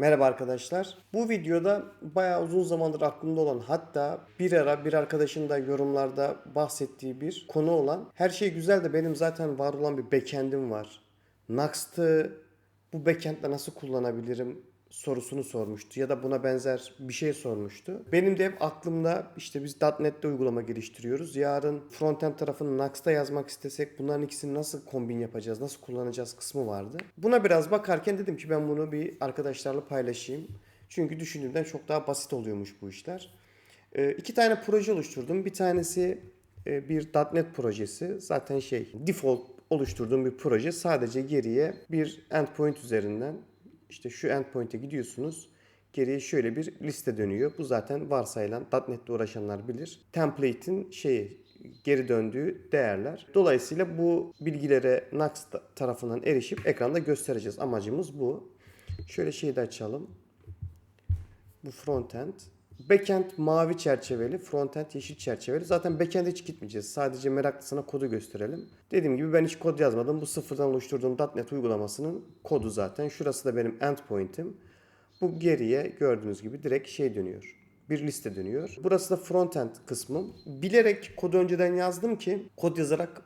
Merhaba arkadaşlar. Bu videoda bayağı uzun zamandır aklımda olan hatta bir ara bir arkadaşın da yorumlarda bahsettiği bir konu olan her şey güzel de benim zaten var olan bir backend'im var. Nuxt'ı bu backend'le nasıl kullanabilirim sorusunu sormuştu ya da buna benzer bir şey sormuştu. Benim de hep aklımda işte biz .NET'te uygulama geliştiriyoruz. Yarın frontend tarafını Nux'ta yazmak istesek bunların ikisini nasıl kombin yapacağız, nasıl kullanacağız kısmı vardı. Buna biraz bakarken dedim ki ben bunu bir arkadaşlarla paylaşayım. Çünkü düşündüğümden çok daha basit oluyormuş bu işler. Ee, iki tane proje oluşturdum. Bir tanesi e, bir .NET projesi. Zaten şey default oluşturduğum bir proje. Sadece geriye bir endpoint üzerinden işte şu endpoint'e gidiyorsunuz. Geriye şöyle bir liste dönüyor. Bu zaten varsayılan .NET'le uğraşanlar bilir. Template'in şeyi geri döndüğü değerler. Dolayısıyla bu bilgilere Nux tarafından erişip ekranda göstereceğiz. Amacımız bu. Şöyle şeyi de açalım. Bu frontend. Backend mavi çerçeveli, frontend yeşil çerçeveli. Zaten backend'e hiç gitmeyeceğiz. Sadece meraklısına kodu gösterelim. Dediğim gibi ben hiç kod yazmadım. Bu sıfırdan oluşturduğum .NET uygulamasının kodu zaten. Şurası da benim endpoint'im. Bu geriye gördüğünüz gibi direkt şey dönüyor. Bir liste dönüyor. Burası da frontend kısmım. Bilerek kodu önceden yazdım ki kod yazarak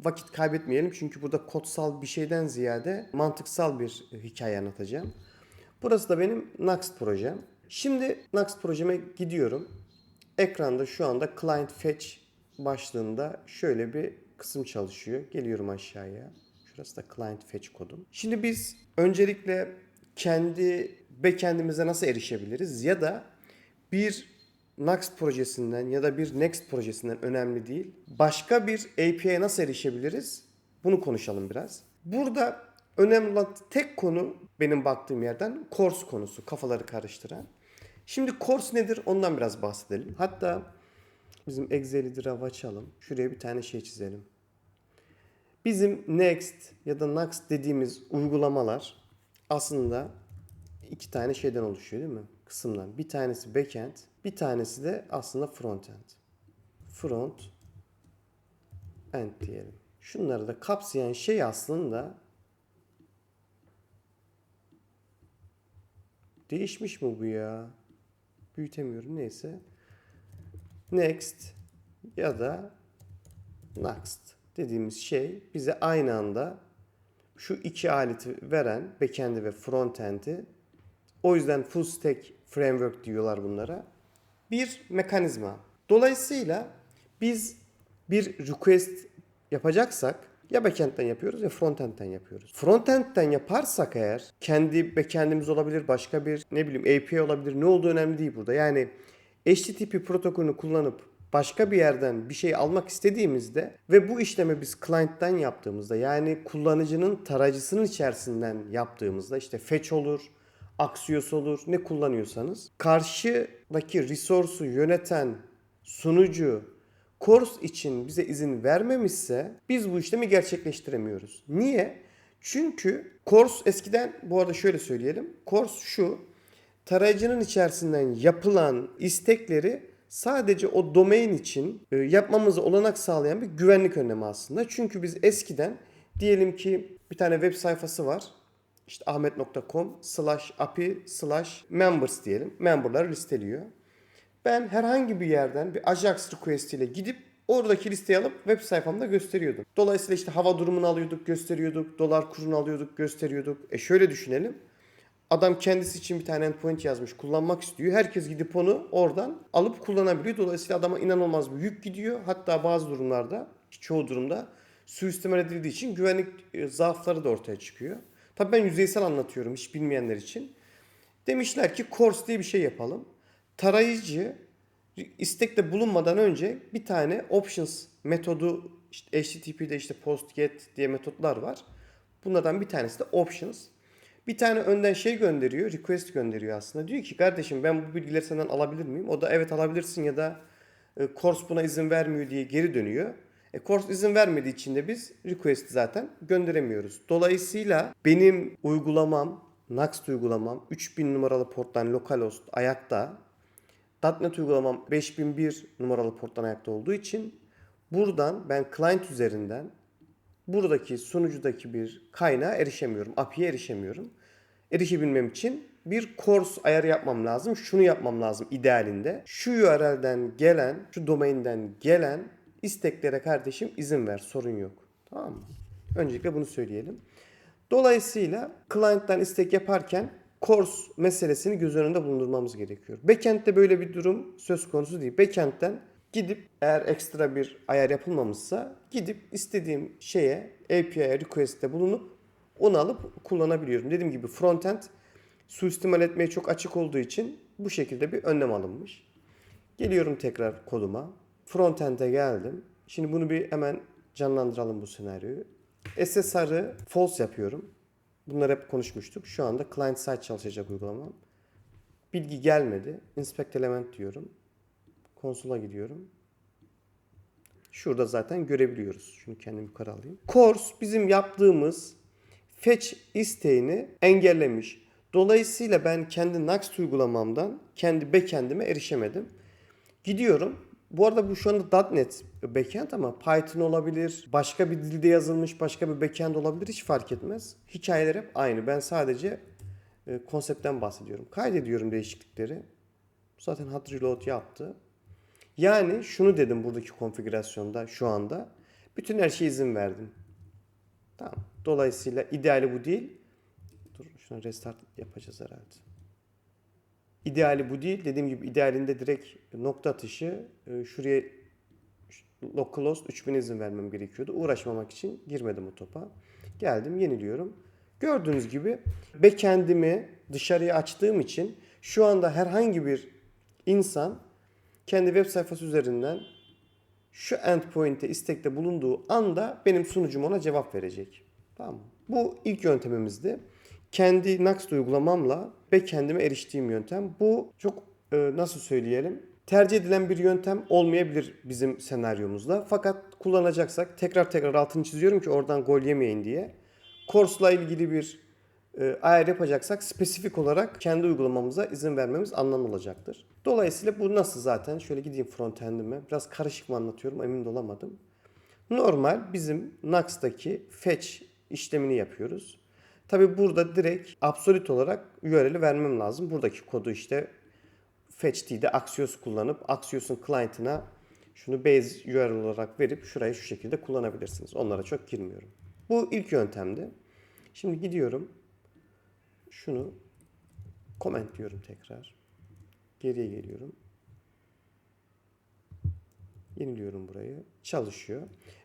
vakit kaybetmeyelim. Çünkü burada kodsal bir şeyden ziyade mantıksal bir hikaye anlatacağım. Burası da benim Next projem. Şimdi Next projeme gidiyorum. Ekranda şu anda Client Fetch başlığında şöyle bir kısım çalışıyor. Geliyorum aşağıya. Şurası da Client Fetch kodum. Şimdi biz öncelikle kendi backend'imize nasıl erişebiliriz ya da bir Next projesinden ya da bir Next projesinden önemli değil. Başka bir API'ye nasıl erişebiliriz? Bunu konuşalım biraz. Burada önemli olan tek konu benim baktığım yerden course konusu. Kafaları karıştıran. Şimdi course nedir ondan biraz bahsedelim. Hatta bizim Excel'i draw açalım. Şuraya bir tane şey çizelim. Bizim Next ya da Next dediğimiz uygulamalar aslında iki tane şeyden oluşuyor değil mi? Kısımdan. Bir tanesi backend, bir tanesi de aslında frontend. Front end diyelim. Şunları da kapsayan şey aslında Değişmiş mi bu ya? Büyütemiyorum neyse. Next ya da next dediğimiz şey bize aynı anda şu iki aleti veren backend'i ve frontend'i o yüzden full stack framework diyorlar bunlara. Bir mekanizma. Dolayısıyla biz bir request yapacaksak ya backend'den yapıyoruz ya frontend'den yapıyoruz. Frontend'den yaparsak eğer kendi backend'imiz olabilir, başka bir ne bileyim API olabilir. Ne olduğu önemli değil burada. Yani HTTP protokolünü kullanıp başka bir yerden bir şey almak istediğimizde ve bu işlemi biz client'ten yaptığımızda yani kullanıcının tarayıcısının içerisinden yaptığımızda işte fetch olur, Axios olur ne kullanıyorsanız karşıdaki resource'u yöneten sunucu course için bize izin vermemişse biz bu işlemi gerçekleştiremiyoruz. Niye? Çünkü course eskiden bu arada şöyle söyleyelim. Course şu tarayıcının içerisinden yapılan istekleri sadece o domain için e, yapmamıza olanak sağlayan bir güvenlik önlemi aslında. Çünkü biz eskiden diyelim ki bir tane web sayfası var. İşte ahmet.com slash api slash members diyelim. Memberları listeliyor. Ben herhangi bir yerden bir Ajax request ile gidip oradaki listeyi alıp web sayfamda gösteriyordum. Dolayısıyla işte hava durumunu alıyorduk, gösteriyorduk. Dolar kurunu alıyorduk, gösteriyorduk. E şöyle düşünelim. Adam kendisi için bir tane endpoint yazmış, kullanmak istiyor. Herkes gidip onu oradan alıp kullanabiliyor. Dolayısıyla adama inanılmaz bir yük gidiyor. Hatta bazı durumlarda, çoğu durumda suistimal edildiği için güvenlik e, zaafları da ortaya çıkıyor. Tabii ben yüzeysel anlatıyorum hiç bilmeyenler için. Demişler ki course diye bir şey yapalım. Tarayıcı istekte bulunmadan önce bir tane options metodu işte HTTP'de işte post get diye metotlar var. Bunlardan bir tanesi de options. Bir tane önden şey gönderiyor, request gönderiyor aslında. Diyor ki kardeşim ben bu bilgileri senden alabilir miyim? O da evet alabilirsin ya da e, course buna izin vermiyor diye geri dönüyor. E, course izin vermediği için de biz request'i zaten gönderemiyoruz. Dolayısıyla benim uygulamam, Next uygulamam 3000 numaralı porttan localhost ayakta. .NET uygulamam 5001 numaralı porttan ayakta olduğu için buradan ben client üzerinden buradaki sunucudaki bir kaynağa erişemiyorum. API'ye erişemiyorum. Erişebilmem için bir course ayarı yapmam lazım. Şunu yapmam lazım idealinde. Şu URL'den gelen, şu domainden gelen isteklere kardeşim izin ver. Sorun yok. Tamam mı? Öncelikle bunu söyleyelim. Dolayısıyla client'tan istek yaparken course meselesini göz önünde bulundurmamız gerekiyor. Backend'de böyle bir durum söz konusu değil. Backend'den gidip eğer ekstra bir ayar yapılmamışsa gidip istediğim şeye API'ye request'te bulunup onu alıp kullanabiliyorum. Dediğim gibi frontend suistimal etmeye çok açık olduğu için bu şekilde bir önlem alınmış. Geliyorum tekrar koduma. Frontend'e geldim. Şimdi bunu bir hemen canlandıralım bu senaryoyu. SSR'ı false yapıyorum. Bunları hep konuşmuştuk. Şu anda client side çalışacak uygulamam. Bilgi gelmedi. Inspect element diyorum. Konsola gidiyorum. Şurada zaten görebiliyoruz. Şunu kendim yukarı alayım. Course bizim yaptığımız fetch isteğini engellemiş. Dolayısıyla ben kendi Next uygulamamdan kendi backend'ime erişemedim. Gidiyorum. Bu arada bu şu anda .NET backend ama Python olabilir, başka bir dilde yazılmış başka bir backend olabilir hiç fark etmez. Hikayeler hep aynı. Ben sadece e, konseptten bahsediyorum. Kaydediyorum değişiklikleri. Zaten hot reload yaptı. Yani şunu dedim buradaki konfigürasyonda şu anda. Bütün her şeye izin verdim. Tamam. Dolayısıyla ideali bu değil. Dur şuna restart yapacağız herhalde. İdeali bu değil. Dediğim gibi idealinde direkt nokta atışı e, şuraya localhost 3000 izin vermem gerekiyordu. Uğraşmamak için girmedim o topa. Geldim yeniliyorum. Gördüğünüz gibi backend'imi dışarıya açtığım için şu anda herhangi bir insan kendi web sayfası üzerinden şu endpoint'e istekte bulunduğu anda benim sunucum ona cevap verecek. Tamam mı? Bu ilk yöntemimizdi. Kendi Next uygulamamla backend'ime eriştiğim yöntem. Bu çok e, nasıl söyleyelim? Tercih edilen bir yöntem olmayabilir bizim senaryomuzda. Fakat kullanacaksak tekrar tekrar altını çiziyorum ki oradan gol yemeyin diye. Course'la ilgili bir e, ayar yapacaksak spesifik olarak kendi uygulamamıza izin vermemiz anlamlı olacaktır. Dolayısıyla bu nasıl zaten? Şöyle gideyim frontend'ime. Biraz karışık mı anlatıyorum emin de olamadım. Normal bizim Nux'taki fetch işlemini yapıyoruz. Tabi burada direkt absolut olarak URL'i vermem lazım. Buradaki kodu işte fetch'de Axios kullanıp Axios'un client'ına şunu base URL olarak verip şurayı şu şekilde kullanabilirsiniz. Onlara çok girmiyorum. Bu ilk yöntemdi. Şimdi gidiyorum. Şunu comment diyorum tekrar. Geriye geliyorum. Yeniliyorum burayı. Çalışıyor.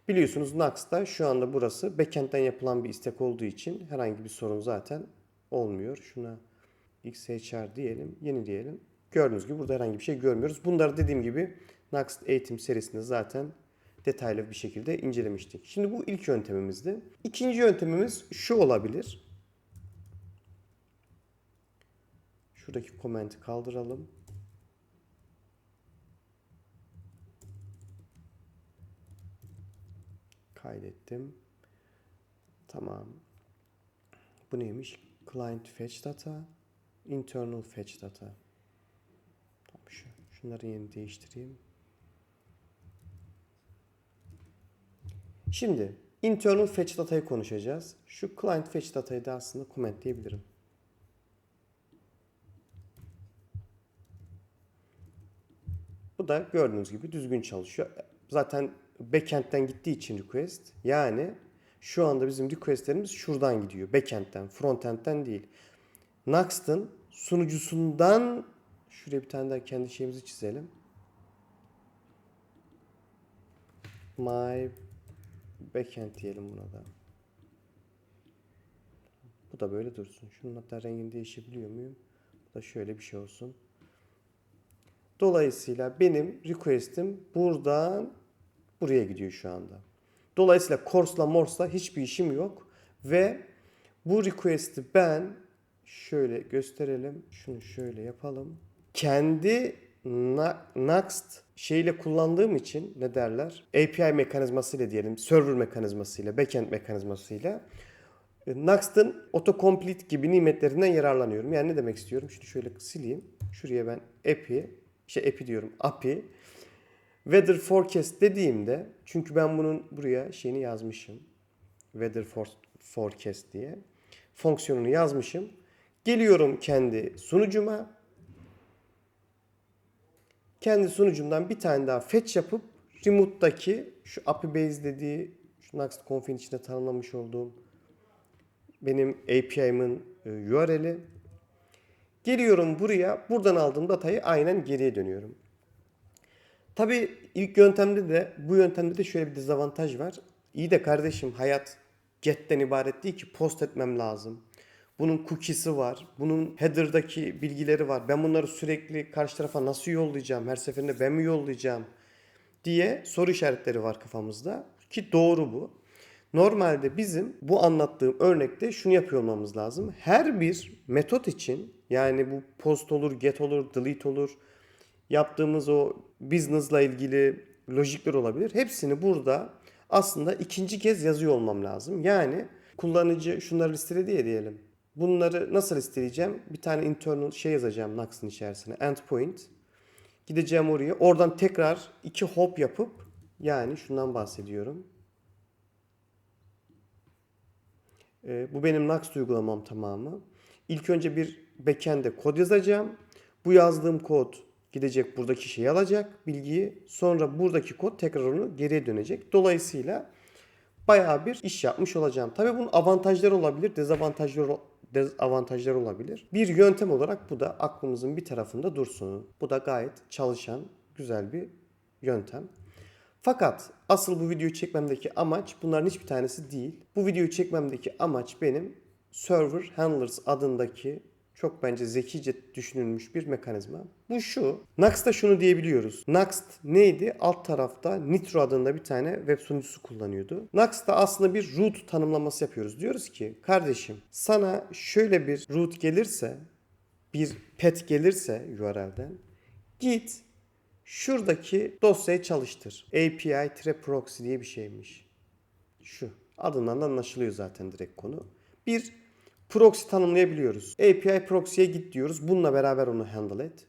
Biliyorsunuz Nux'ta şu anda burası backend'den yapılan bir istek olduğu için herhangi bir sorun zaten olmuyor. Şuna XHR diyelim, yenileyelim. Gördüğünüz gibi burada herhangi bir şey görmüyoruz. Bunları dediğim gibi Next eğitim serisinde zaten detaylı bir şekilde incelemiştik. Şimdi bu ilk yöntemimizdi. İkinci yöntemimiz şu olabilir. Şuradaki komenti kaldıralım. Kaydettim. Tamam. Bu neymiş? Client fetch data, internal fetch data. Tamam şu. Şunları yeni değiştireyim. Şimdi internal fetch data'yı konuşacağız. Şu client fetch data'yı da aslında comment diyebilirim. Bu da gördüğünüz gibi düzgün çalışıyor. Zaten backend'den gittiği için request. Yani şu anda bizim requestlerimiz şuradan gidiyor. Backend'den, frontend'den değil. Next'ın sunucusundan şuraya bir tane daha kendi şeyimizi çizelim. My backend diyelim buna da. Bu da böyle dursun. Şunun hatta rengini değişebiliyor muyum? Bu da şöyle bir şey olsun. Dolayısıyla benim request'im buradan buraya gidiyor şu anda. Dolayısıyla course'la morse'la hiçbir işim yok. Ve bu request'i ben şöyle gösterelim. Şunu şöyle yapalım. Kendi Next şeyle kullandığım için ne derler? API mekanizmasıyla diyelim, server mekanizmasıyla, backend mekanizmasıyla Next'ın autocomplete gibi nimetlerinden yararlanıyorum. Yani ne demek istiyorum? Şunu şöyle sileyim. Şuraya ben API, şey API diyorum, API Weather forecast dediğimde çünkü ben bunun buraya şeyini yazmışım. Weather for, forecast diye. Fonksiyonunu yazmışım. Geliyorum kendi sunucuma. Kendi sunucumdan bir tane daha fetch yapıp remote'daki şu API base dediği şu Next Conf'in içinde tanımlamış olduğum benim API'min e, URL'i. Geliyorum buraya. Buradan aldığım datayı aynen geriye dönüyorum. Tabii ilk yöntemde de bu yöntemde de şöyle bir dezavantaj var. İyi de kardeşim hayat get'ten ibaret değil ki post etmem lazım. Bunun cookie'si var. Bunun header'daki bilgileri var. Ben bunları sürekli karşı tarafa nasıl yollayacağım? Her seferinde ben mi yollayacağım? diye soru işaretleri var kafamızda. Ki doğru bu. Normalde bizim bu anlattığım örnekte şunu yapıyor olmamız lazım. Her bir metot için yani bu post olur, get olur, delete olur, yaptığımız o business'la ilgili lojikler olabilir. Hepsini burada aslında ikinci kez yazıyor olmam lazım. Yani kullanıcı şunları listeledi ya diyelim. Bunları nasıl listeleyeceğim? Bir tane internal şey yazacağım Nux'ın içerisine. Endpoint. Gideceğim oraya. Oradan tekrar iki hop yapıp yani şundan bahsediyorum. Ee, bu benim Nux uygulamam tamamı. İlk önce bir backend'e kod yazacağım. Bu yazdığım kod gidecek buradaki şeyi alacak bilgiyi. Sonra buradaki kod tekrar onu geriye dönecek. Dolayısıyla bayağı bir iş yapmış olacağım. Tabii bunun avantajları olabilir, dezavantajları dezavantajları olabilir. Bir yöntem olarak bu da aklımızın bir tarafında dursun. Bu da gayet çalışan güzel bir yöntem. Fakat asıl bu videoyu çekmemdeki amaç bunların hiçbir tanesi değil. Bu videoyu çekmemdeki amaç benim Server Handlers adındaki çok bence zekice düşünülmüş bir mekanizma. Bu şu. Nux'ta şunu diyebiliyoruz. Nuxt neydi? Alt tarafta Nitro adında bir tane web sunucusu kullanıyordu. Nux'ta aslında bir root tanımlaması yapıyoruz. Diyoruz ki kardeşim sana şöyle bir root gelirse bir pet gelirse URL'den git şuradaki dosyayı çalıştır. API-proxy diye bir şeymiş. Şu. Adından da anlaşılıyor zaten direkt konu. Bir proxy tanımlayabiliyoruz. API proxy'ye git diyoruz. Bununla beraber onu handle et.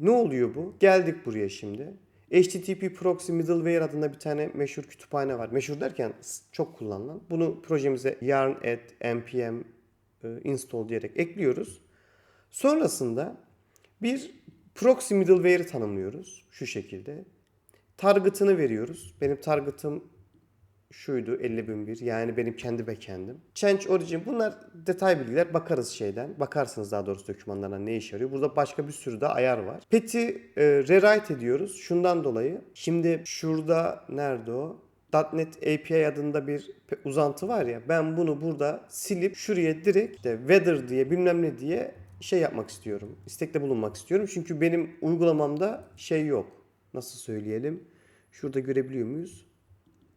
Ne oluyor bu? Geldik buraya şimdi. HTTP Proxy Middleware adında bir tane meşhur kütüphane var. Meşhur derken çok kullanılan. Bunu projemize yarn add npm e, install diyerek ekliyoruz. Sonrasında bir proxy middleware'i tanımlıyoruz şu şekilde. Target'ını veriyoruz. Benim target'ım şuydu 50.001 yani benim kendi backend'im. Change origin bunlar detay bilgiler bakarız şeyden. Bakarsınız daha doğrusu dokümanlarına ne işe yarıyor. Burada başka bir sürü de ayar var. Pet'i e, rewrite ediyoruz şundan dolayı. Şimdi şurada nerede o? .NET API adında bir uzantı var ya ben bunu burada silip şuraya direkt işte weather diye bilmem ne diye şey yapmak istiyorum. İstekte bulunmak istiyorum. Çünkü benim uygulamamda şey yok. Nasıl söyleyelim? Şurada görebiliyor muyuz?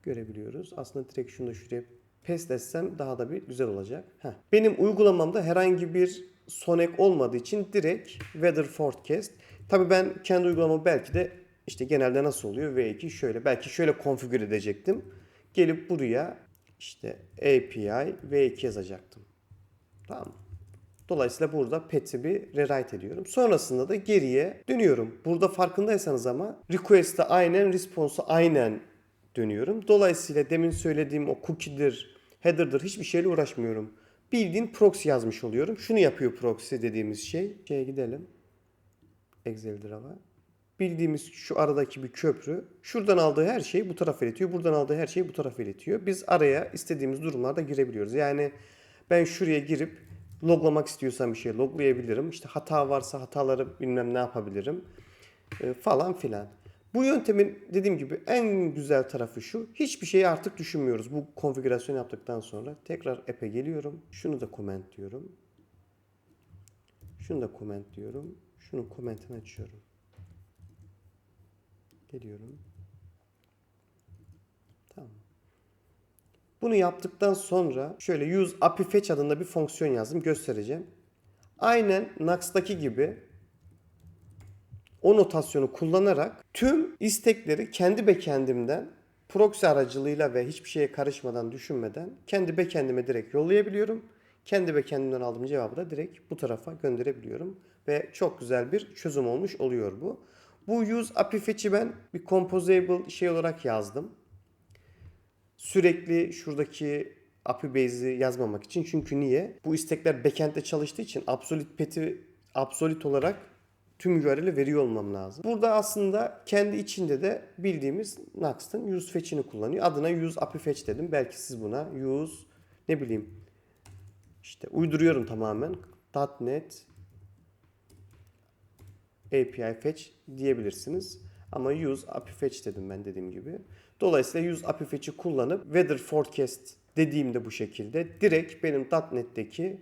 Görebiliyoruz. Aslında direkt şunu da şuraya paste etsem daha da bir güzel olacak. Heh. Benim uygulamamda herhangi bir sonek olmadığı için direkt weather forecast. Tabi ben kendi uygulamamı belki de işte genelde nasıl oluyor V2 şöyle belki şöyle konfigür edecektim. Gelip buraya işte API V2 yazacaktım. Tamam Dolayısıyla burada pet'i bir rewrite ediyorum. Sonrasında da geriye dönüyorum. Burada farkındaysanız ama request'e aynen, response'a aynen dönüyorum. Dolayısıyla demin söylediğim o cookie'dir, header'dır hiçbir şeyle uğraşmıyorum. Bildiğin proxy yazmış oluyorum. Şunu yapıyor proxy dediğimiz şey. Şeye gidelim. Excel Drive'a. Bildiğimiz şu aradaki bir köprü. Şuradan aldığı her şeyi bu tarafa iletiyor. Buradan aldığı her şeyi bu tarafa iletiyor. Biz araya istediğimiz durumlarda girebiliyoruz. Yani ben şuraya girip loglamak istiyorsam bir şey loglayabilirim. İşte hata varsa hataları bilmem ne yapabilirim. E, falan filan. Bu yöntemin dediğim gibi en güzel tarafı şu. Hiçbir şeyi artık düşünmüyoruz. Bu konfigürasyon yaptıktan sonra tekrar app'e geliyorum. Şunu da comment diyorum. Şunu da comment diyorum. Şunun comment'ini açıyorum. Geliyorum. Tamam. Bunu yaptıktan sonra şöyle use API fetch adında bir fonksiyon yazdım. Göstereceğim. Aynen Nux'taki gibi o notasyonu kullanarak tüm istekleri kendi backend'imden proxy aracılığıyla ve hiçbir şeye karışmadan, düşünmeden kendi backend'ime direkt yollayabiliyorum. Kendi backend'imden aldığım cevabı da direkt bu tarafa gönderebiliyorum. Ve çok güzel bir çözüm olmuş oluyor bu. Bu use API fetch'i ben bir composable şey olarak yazdım. Sürekli şuradaki API base'i yazmamak için. Çünkü niye? Bu istekler backend'de çalıştığı için absolute pet'i absolute olarak tüm URL'i veriyor olmam lazım. Burada aslında kendi içinde de bildiğimiz Nux'ın use fetch'ini kullanıyor. Adına use API fetch dedim. Belki siz buna use ne bileyim işte uyduruyorum tamamen. .NET API fetch diyebilirsiniz. Ama use API fetch dedim ben dediğim gibi. Dolayısıyla use API fetch'i kullanıp weather forecast dediğimde bu şekilde direkt benim .NET'teki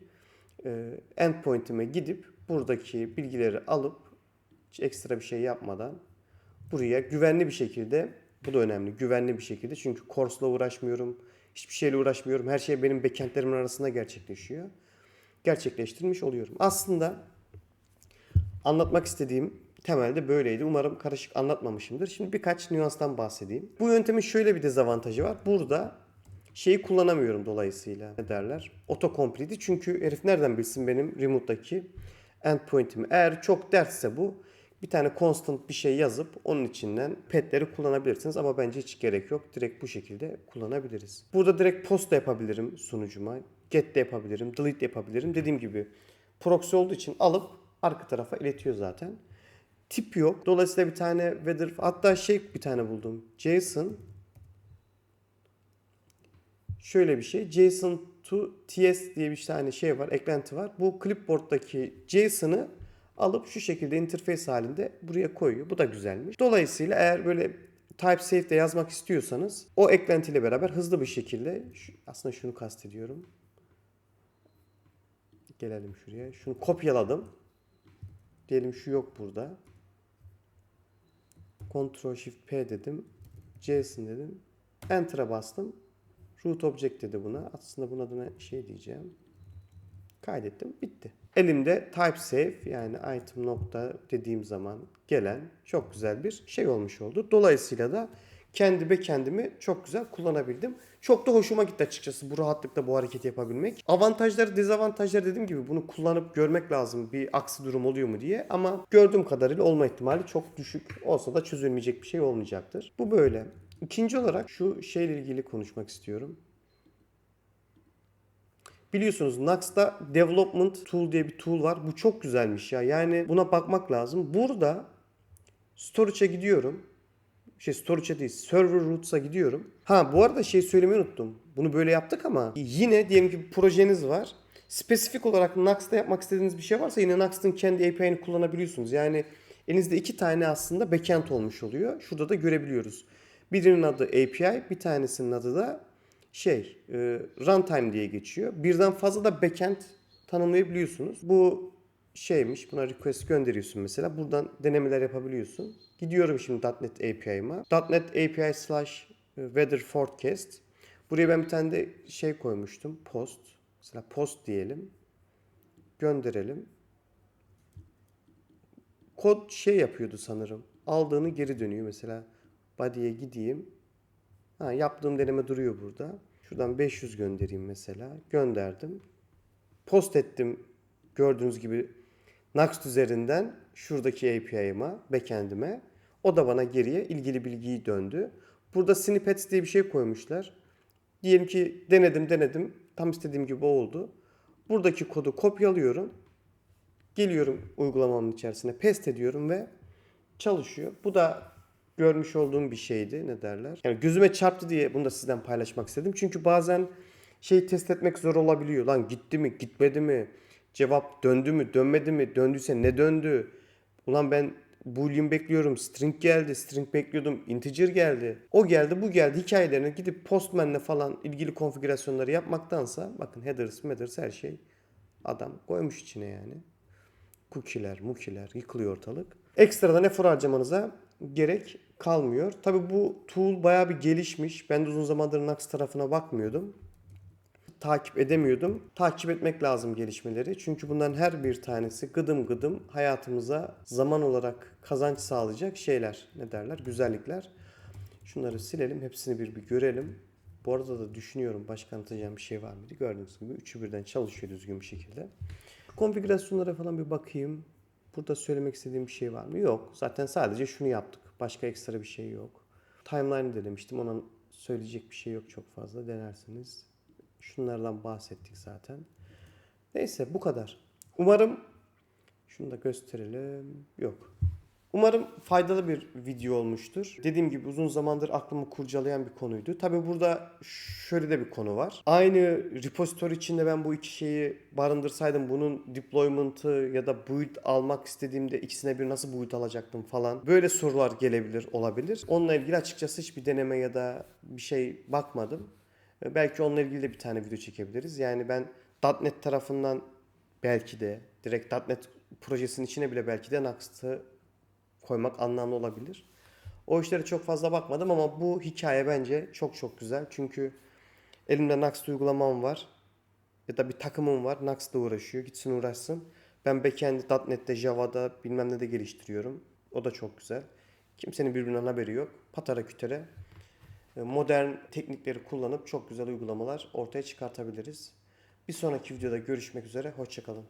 e, endpoint'ime gidip buradaki bilgileri alıp hiç ekstra bir şey yapmadan buraya güvenli bir şekilde bu da önemli güvenli bir şekilde çünkü course'la uğraşmıyorum hiçbir şeyle uğraşmıyorum her şey benim backendlerimin arasında gerçekleşiyor gerçekleştirmiş oluyorum aslında anlatmak istediğim temelde böyleydi. Umarım karışık anlatmamışımdır. Şimdi birkaç nüanstan bahsedeyim. Bu yöntemin şöyle bir dezavantajı var. Burada şeyi kullanamıyorum dolayısıyla. Ne derler? Autocomplete'i. Çünkü herif nereden bilsin benim remote'daki endpoint'imi. Eğer çok dertse bu bir tane constant bir şey yazıp onun içinden petleri kullanabilirsiniz ama bence hiç gerek yok. Direkt bu şekilde kullanabiliriz. Burada direkt post da yapabilirim sunucuma. Get de yapabilirim, delete de yapabilirim. Dediğim gibi proxy olduğu için alıp arka tarafa iletiyor zaten. Tip yok. Dolayısıyla bir tane weather hatta şey bir tane buldum. JSON şöyle bir şey. JSON to TS diye bir tane şey var, eklenti var. Bu clipboard'daki JSON'ı alıp şu şekilde interface halinde buraya koyuyor. Bu da güzelmiş. Dolayısıyla eğer böyle type safe'de yazmak istiyorsanız o eklentiyle beraber hızlı bir şekilde şu- aslında şunu kastediyorum. Gelelim şuraya. Şunu kopyaladım. Diyelim şu yok burada. Ctrl Shift P dedim. JSON dedim. Enter'a bastım. Root object dedi buna. Aslında bunun adına şey diyeceğim. Kaydettim. Bitti. Elimde type safe yani item nokta dediğim zaman gelen çok güzel bir şey olmuş oldu. Dolayısıyla da kendi be kendimi çok güzel kullanabildim. Çok da hoşuma gitti açıkçası bu rahatlıkla bu hareketi yapabilmek. Avantajları, dezavantajları dediğim gibi bunu kullanıp görmek lazım bir aksi durum oluyor mu diye. Ama gördüğüm kadarıyla olma ihtimali çok düşük. Olsa da çözülmeyecek bir şey olmayacaktır. Bu böyle. İkinci olarak şu şeyle ilgili konuşmak istiyorum. Biliyorsunuz Nux'ta Development Tool diye bir tool var. Bu çok güzelmiş ya. Yani buna bakmak lazım. Burada Storage'a gidiyorum. Şey Storage'a değil, Server Roots'a gidiyorum. Ha bu arada şey söylemeyi unuttum. Bunu böyle yaptık ama yine diyelim ki bir projeniz var. Spesifik olarak Nux'ta yapmak istediğiniz bir şey varsa yine Nux'ın kendi API'ni kullanabiliyorsunuz. Yani elinizde iki tane aslında backend olmuş oluyor. Şurada da görebiliyoruz. Birinin adı API, bir tanesinin adı da şey e, runtime diye geçiyor. Birden fazla da backend tanımlayabiliyorsunuz. Bu şeymiş buna request gönderiyorsun mesela. Buradan denemeler yapabiliyorsun. Gidiyorum şimdi .NET API'ma. .NET API slash weather forecast. Buraya ben bir tane de şey koymuştum. Post. Mesela post diyelim. Gönderelim. Kod şey yapıyordu sanırım. Aldığını geri dönüyor. Mesela body'ye gideyim. Ha, yaptığım deneme duruyor burada. Şuradan 500 göndereyim mesela. Gönderdim. Post ettim gördüğünüz gibi Next üzerinden şuradaki API'ıma, backend'ime. O da bana geriye ilgili bilgiyi döndü. Burada snippets diye bir şey koymuşlar. Diyelim ki denedim denedim. Tam istediğim gibi oldu. Buradaki kodu kopyalıyorum. Geliyorum uygulamamın içerisine paste ediyorum ve çalışıyor. Bu da görmüş olduğum bir şeydi. Ne derler? Yani gözüme çarptı diye bunu da sizden paylaşmak istedim. Çünkü bazen şey test etmek zor olabiliyor. Lan gitti mi, gitmedi mi? Cevap döndü mü, dönmedi mi? Döndüyse ne döndü? Ulan ben boolean bekliyorum, string geldi, string bekliyordum, integer geldi. O geldi, bu geldi hikayelerine gidip postman'le falan ilgili konfigürasyonları yapmaktansa bakın headers, matters her şey adam koymuş içine yani cookie'ler, mukiler yıkılıyor ortalık. Ekstradan efor harcamanıza gerek kalmıyor. Tabi bu tool bayağı bir gelişmiş. Ben de uzun zamandır Nux tarafına bakmıyordum. Takip edemiyordum. Takip etmek lazım gelişmeleri. Çünkü bunların her bir tanesi gıdım gıdım hayatımıza zaman olarak kazanç sağlayacak şeyler. Ne derler? Güzellikler. Şunları silelim. Hepsini bir bir görelim. Bu arada da düşünüyorum başka anlatacağım bir şey var mıydı? Gördüğünüz gibi üçü birden çalışıyor düzgün bir şekilde. Konfigürasyonlara falan bir bakayım. Burada söylemek istediğim bir şey var mı? Yok. Zaten sadece şunu yaptık. Başka ekstra bir şey yok. Timeline'ı da demiştim. Ona söyleyecek bir şey yok çok fazla. Denersiniz. Şunlardan bahsettik zaten. Neyse bu kadar. Umarım şunu da gösterelim. Yok. Umarım faydalı bir video olmuştur. Dediğim gibi uzun zamandır aklımı kurcalayan bir konuydu. Tabi burada şöyle de bir konu var. Aynı repository içinde ben bu iki şeyi barındırsaydım bunun deployment'ı ya da build almak istediğimde ikisine bir nasıl build alacaktım falan. Böyle sorular gelebilir, olabilir. Onunla ilgili açıkçası hiçbir deneme ya da bir şey bakmadım. E, Belki onunla ilgili de bir tane video çekebiliriz. Yani ben .NET tarafından belki de direkt .NET projesinin içine bile belki de Nux'ı koymak anlamlı olabilir. O işlere çok fazla bakmadım ama bu hikaye bence çok çok güzel. Çünkü elimde Nuxt uygulamam var. Ya da bir takımım var. Nux'la uğraşıyor. Gitsin uğraşsın. Ben backend'i .NET'te, Java'da bilmem ne de geliştiriyorum. O da çok güzel. Kimsenin birbirinden haberi yok. Patara kütere e, modern teknikleri kullanıp çok güzel uygulamalar ortaya çıkartabiliriz. Bir sonraki videoda görüşmek üzere. Hoşçakalın.